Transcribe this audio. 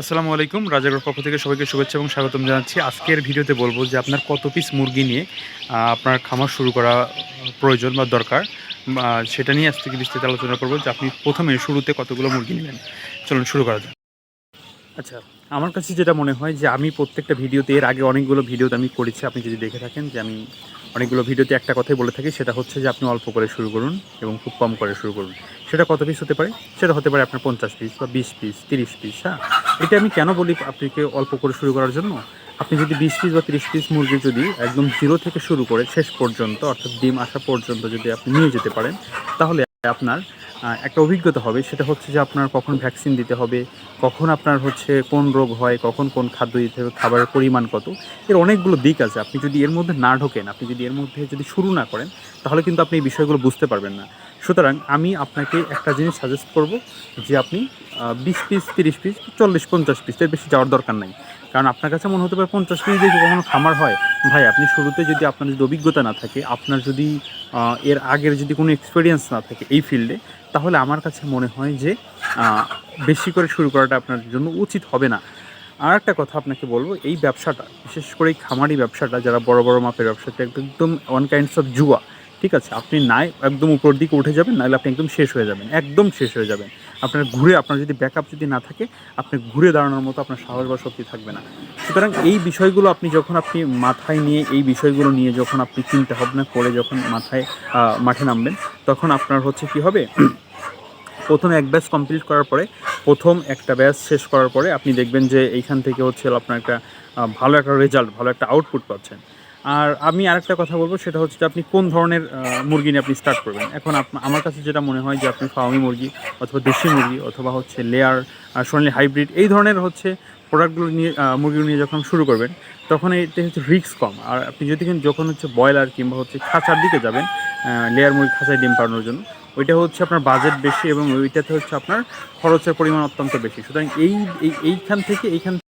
আসসালামু আলাইকুম। রাজাগর পক্ষ থেকে সবাইকে শুভেচ্ছা এবং স্বাগতম জানাচ্ছি। আজকের ভিডিওতে বলব যে আপনার কত পিস মুরগি নিয়ে আপনার খামার শুরু করা প্রয়োজন বা দরকার সেটা নিয়ে আজ থেকে বিস্তারিত আলোচনা করব যে আপনি প্রথমে শুরুতে কতগুলো মুরগি নেবেন। চলুন শুরু করা যাক। আচ্ছা আমার কাছে যেটা মনে হয় যে আমি প্রত্যেকটা ভিডিওতে, এর আগে অনেকগুলো ভিডিওতে আমি করেছি, আপনি যদি দেখে থাকেন যে আমি অনেকগুলো ভিডিওতে একটা কথাই বলে থাকি, সেটা হচ্ছে যে আপনি অল্প করে শুরু করুন এবং খুব কম করে শুরু করুন। সেটা কত পিস হতে পারে? সেটা হতে পারে আপনার পঞ্চাশ পিস বা বিশ পিস তিরিশ পিস হ্যাঁ? এটা আমি কেন বলি আপনাকে অল্প করে শুরু করার জন্য? আপনি যদি বিশ পিস বা তিরিশ পিস মুরগি যদি একদম জিরো থেকে শুরু করে শেষ পর্যন্ত, অর্থাৎ ডিম আসা পর্যন্ত যদি আপনি নিয়ে যেতে পারেন, তাহলে আপনার একটা অভিজ্ঞতা হবে। সেটা হচ্ছে যে আপনার কখন ভ্যাকসিন দিতে হবে, কখন আপনার হচ্ছে কোন রোগ হয়, কখন কোন খাদ্য দিতে হবে, খাবারের পরিমাণ কত। এর অনেকগুলো দিক আছে। আপনি যদি এর মধ্যে না ঢোকেন, আপনি যদি এর মধ্যে যদি শুরু না করেন, তাহলে কিন্তু আপনি এই বিষয়গুলো বুঝতে পারবেন না। সুতরাং আমি আপনাকে একটা জিনিস সাজেস্ট করব যে আপনি বিশ পিস তিরিশ পিস চল্লিশ, পঞ্চাশ পিস এর বেশি যাওয়ার দরকার নাই। কারণ আপনার কাছে মনে হতে পারে পঞ্চাশ পিস দিয়ে কখনো খামার হয়? ভাই, আপনি শুরুতে যদি আপনার যদি অভিজ্ঞতা না থাকে, আপনার যদি এর আগের যদি কোনো এক্সপিরিয়েন্স না থাকে এই ফিল্ডে তাহলে আমার কাছে মনে হয় যে বেশি করে শুরু করাটা আপনার জন্য উচিত হবে না। আর একটা কথা আপনাকে বলব, এই ব্যবসাটা, বিশেষ করে এই খামারি ব্যবসাটা, যারা বড় বড় মাপের ব্যবসাটা একদম ওয়ান কাইন্ডস অফ জুয়া ঠিক আছে, আপনি নাই, একদম উপর দিকে উঠে যাবেন, নাহলে আপনি একদম শেষ হয়ে যাবেন, একদম শেষ হয়ে যাবেন। আপনার ঘুরে, আপনার যদি ব্যাকআপ যদি না থাকে, আপনি ঘুরে দাঁড়ানোর মতো আপনার সাহস বা শক্তি থাকবে না। সুতরাং এই বিষয়গুলো আপনি যখন আপনি মাথায় নিয়ে, এই বিষয়গুলো নিয়ে যখন আপনি চিন্তা ভাবনা করে যখন মাথায় মাঠে নামবেন, তখন আপনার হচ্ছে কি হবে? প্রথম এক ব্যাচ কমপ্লিট করার পরে, প্রথম একটা ব্যাচ শেষ করার পরে আপনি দেখবেন যে এইখান থেকে হচ্ছে আপনার একটা ভালো একটা রেজাল্ট ভালো একটা আউটপুট পাচ্ছেন। আর আমি আরেকটা কথা বলব, সেটা হচ্ছে যে আপনি কোন ধরনের মুরগি নিয়ে আপনি স্টার্ট করবেন? এখন আমার কাছে যেটা মনে হয় যে আপনি ফার্মি মুরগি অথবা দেশি মুরগি অথবা হচ্ছে লেয়ার সোনালি হাইব্রিড এই ধরনের হচ্ছে প্রোডাক্টগুলো নিয়ে মুরগিগুলো নিয়ে যখন শুরু করবেন, তখন এটা হচ্ছে রিস্ক কম। আর আপনি যদি যখন হচ্ছে ব্রয়লার কিংবা হচ্ছে খাঁচার দিকে যাবেন লেয়ার মুরগি খাঁচায় ডিম পাড়ানোর জন্য, ওইটা হচ্ছে আপনার বাজেট বেশি এবং ওইটাতে হচ্ছে আপনার খরচের পরিমাণ অত্যন্ত বেশি। সুতরাং এই- এইখান থেকে এইখান